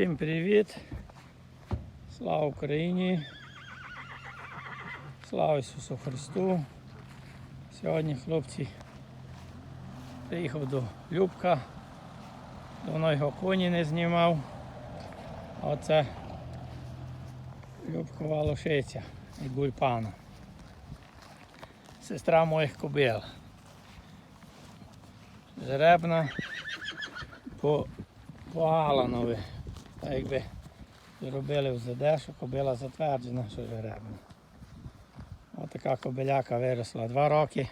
Всім привіт! Слава Україні! Слава Ісусу Христу! Сьогодні хлопці приїхав до Любка. Давно його коні не знімав. А Оце Любкова лошиця і гульпана. Сестра моїх кобил. Жеребна по, Аланові. Так якби зробили в ЗД, що кобила затверджена, що жеребна. Ось така кобиляка виросла два роки.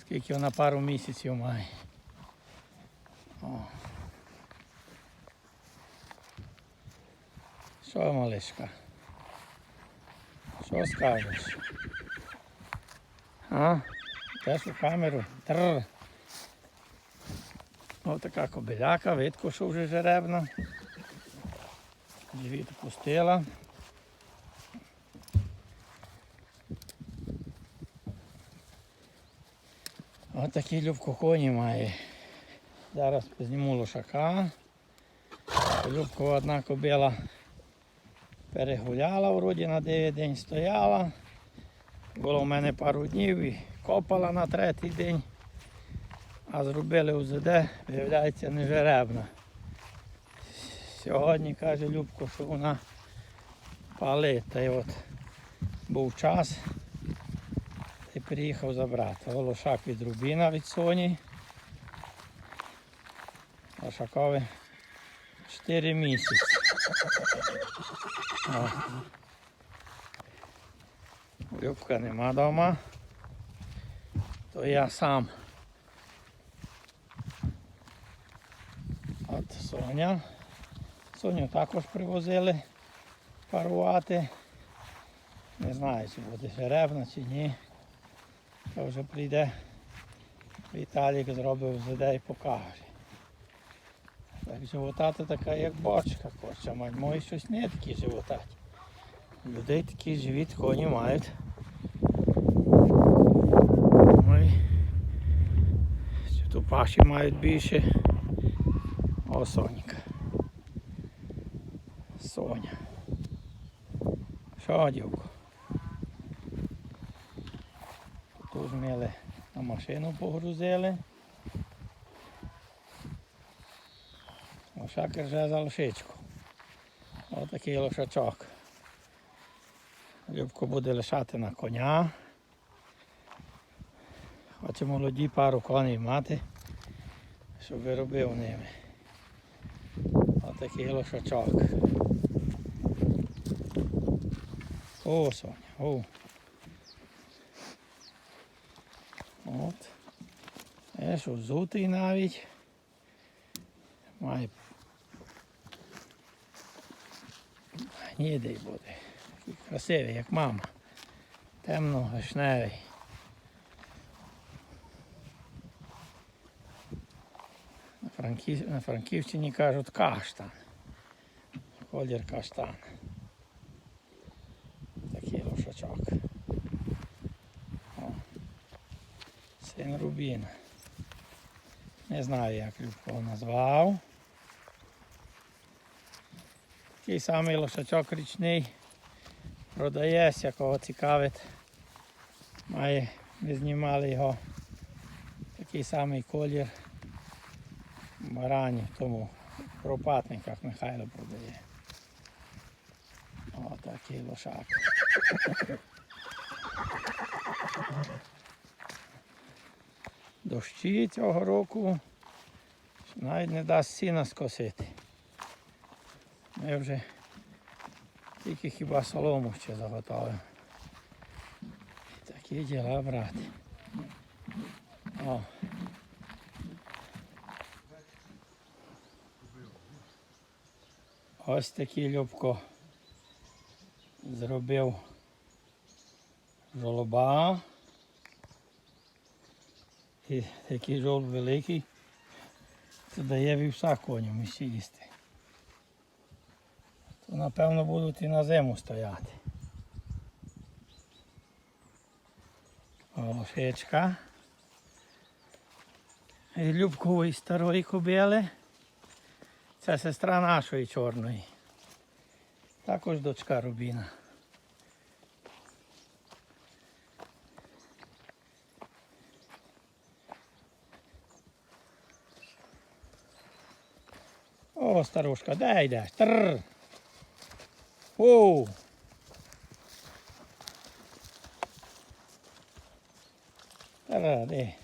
Скільки вона пару місяців має. О. Що, малишка? Що скажеш? А? Теж у камеру. Тррр. Ось така кобиляка, видко, що вже жеребна. Живіт пустила. Ось такі любко коні має. Зараз зніму лошака. Любко одна кобила перегуляла, вроді на 9 день стояла. Було в мене пару днів і копала на третій день. А зробили УЗД, виявляється, не жеребна. Сьогодні каже Любко, що вона палить. Та й от був час. Й приїхав забрати. Волошак від Рубіна від Соні. Лошакові 4 місяці. Любка нема вдома. То я сам. От Соня. Соню також привозили парувати. Не знаю, чи буде жеребна, чи ні. То вже прийде Віталік зробив ЗД і покаже. Так животати така як бочка хоче мать. Мої щось не такі животаті. Людей такі живіт коні мають. Мої тупаші мають більше. О, Соніка. Соня. Що. Тут зміли на машину погрузили. Лошак вже за лошичку. Отакий лошачок. Любко буде лишати на коня. Хоче молоді пару коней мати, щоб виробив ними. Отакий лошачок. О, Соня, о. От. Е, що взутий навіть. Має гнідий буде. Красивий, як мама. Темно гашневий. На, на Франківщині кажуть каштан. Колір каштан. О. Син Рубіна. Не знаю, як Любко назвав. Такий самий лошачок річний. Продається, кого цікавить. Має, ми знімали його. Такий самий колір. Барані в тому пропатниках Михайло продає. Такий лошак. Дощі цього року навіть не дасть сіна скосити. Ми вже тільки хіба солому ще заготовимо. Такі діла, брат. О. Ось такий Любко зробив жолоба. І такий жолоб великий. Це дає вівса коням і їсти. То напевно будуть і на зиму стояти. Лошечка. І Любкової старої кобили. Це сестра нашої чорної. Також дочка Рубіна. О, старушка, де йдеш? Тррр. Оу. Тара, де?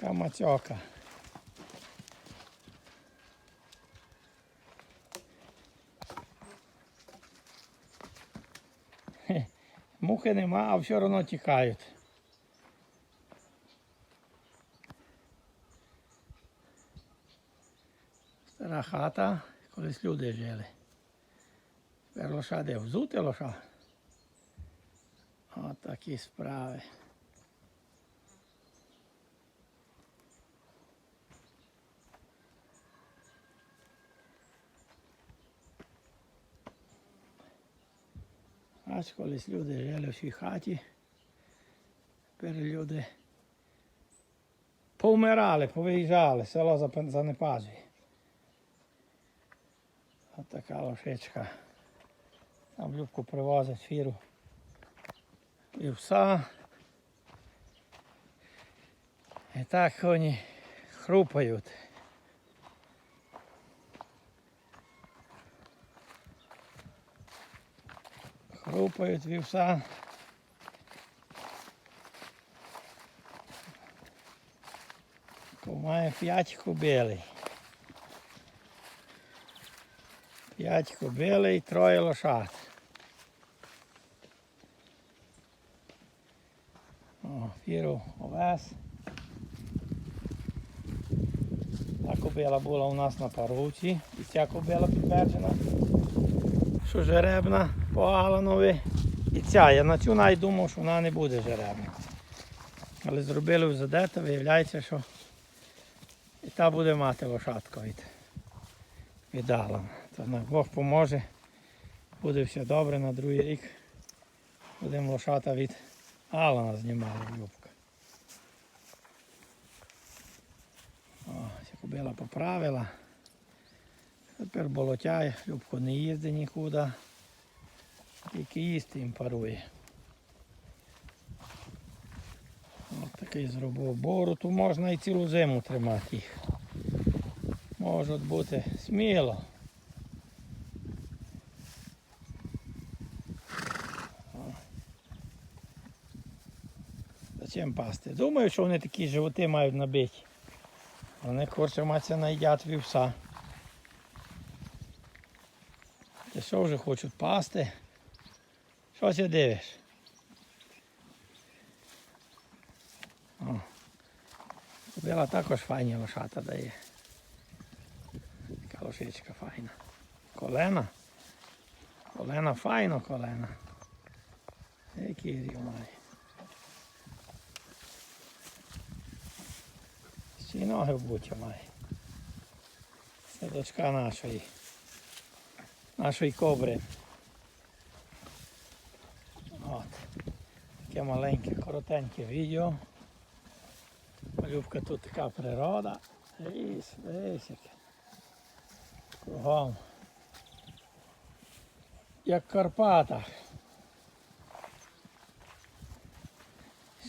Камацьока. Мухи нема, а все одно тікають. Хата, колись люди жили. Тепер лоша де взути лоша. От такі справи. Аж колись люди жили в цій хаті. Тепер люди повмирали, повиїжджали, село занепаджує. От така лошечка. Там Любку привозять фіру. І пса. І так вони хрупають. Хрупають вівса. Має п'ять кобилей. П'ять кобилей, троє лошад. Фіру овес. Та кобила була у нас на паруці. І ця кобила підтверджена. Що жеребна по Аланові. І ця. Я на цю навіть думав, що вона не буде жеребна. Але зробили в задета, виявляється, що і та буде мати лошадку від, від Алана. То на Бог поможе. Буде все добре на другий рік. Будемо лошата від Алана знімали Любка. О, ця кобила поправила. Тепер болотяє, Любко не їздить нікуди. Тільки їсти їм парує. Ось такий зробив бороту, можна і цілу зиму тримати їх. Можуть бути сміло. Зачем пасти? Думаю, що вони такі животи мають набиті. Вони корче маться наїдять вівса. Ти що вже хочуть пасти? Що ти дивиш? О. Кобила також файні лошата дає. Така лошичка файна. Колена. Колена файно колена. Який рів й ноги в буті має. Це дочка нашої. Нашої кобри. От. Таке маленьке, коротеньке відео. Малюбка тут така природа. Ліс, весь яке. Кругом. Як в Карпатах.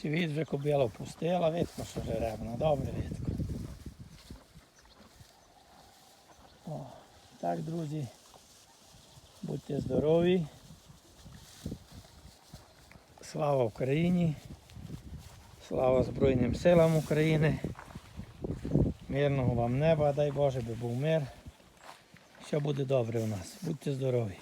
Світ вже кобила впустила, видко, що жеребна, добре видко. О, так, друзі, будьте здорові. Слава Україні! Слава Збройним силам України. Мирного вам неба, дай Боже, би був мир. Все буде добре у нас. Будьте здорові.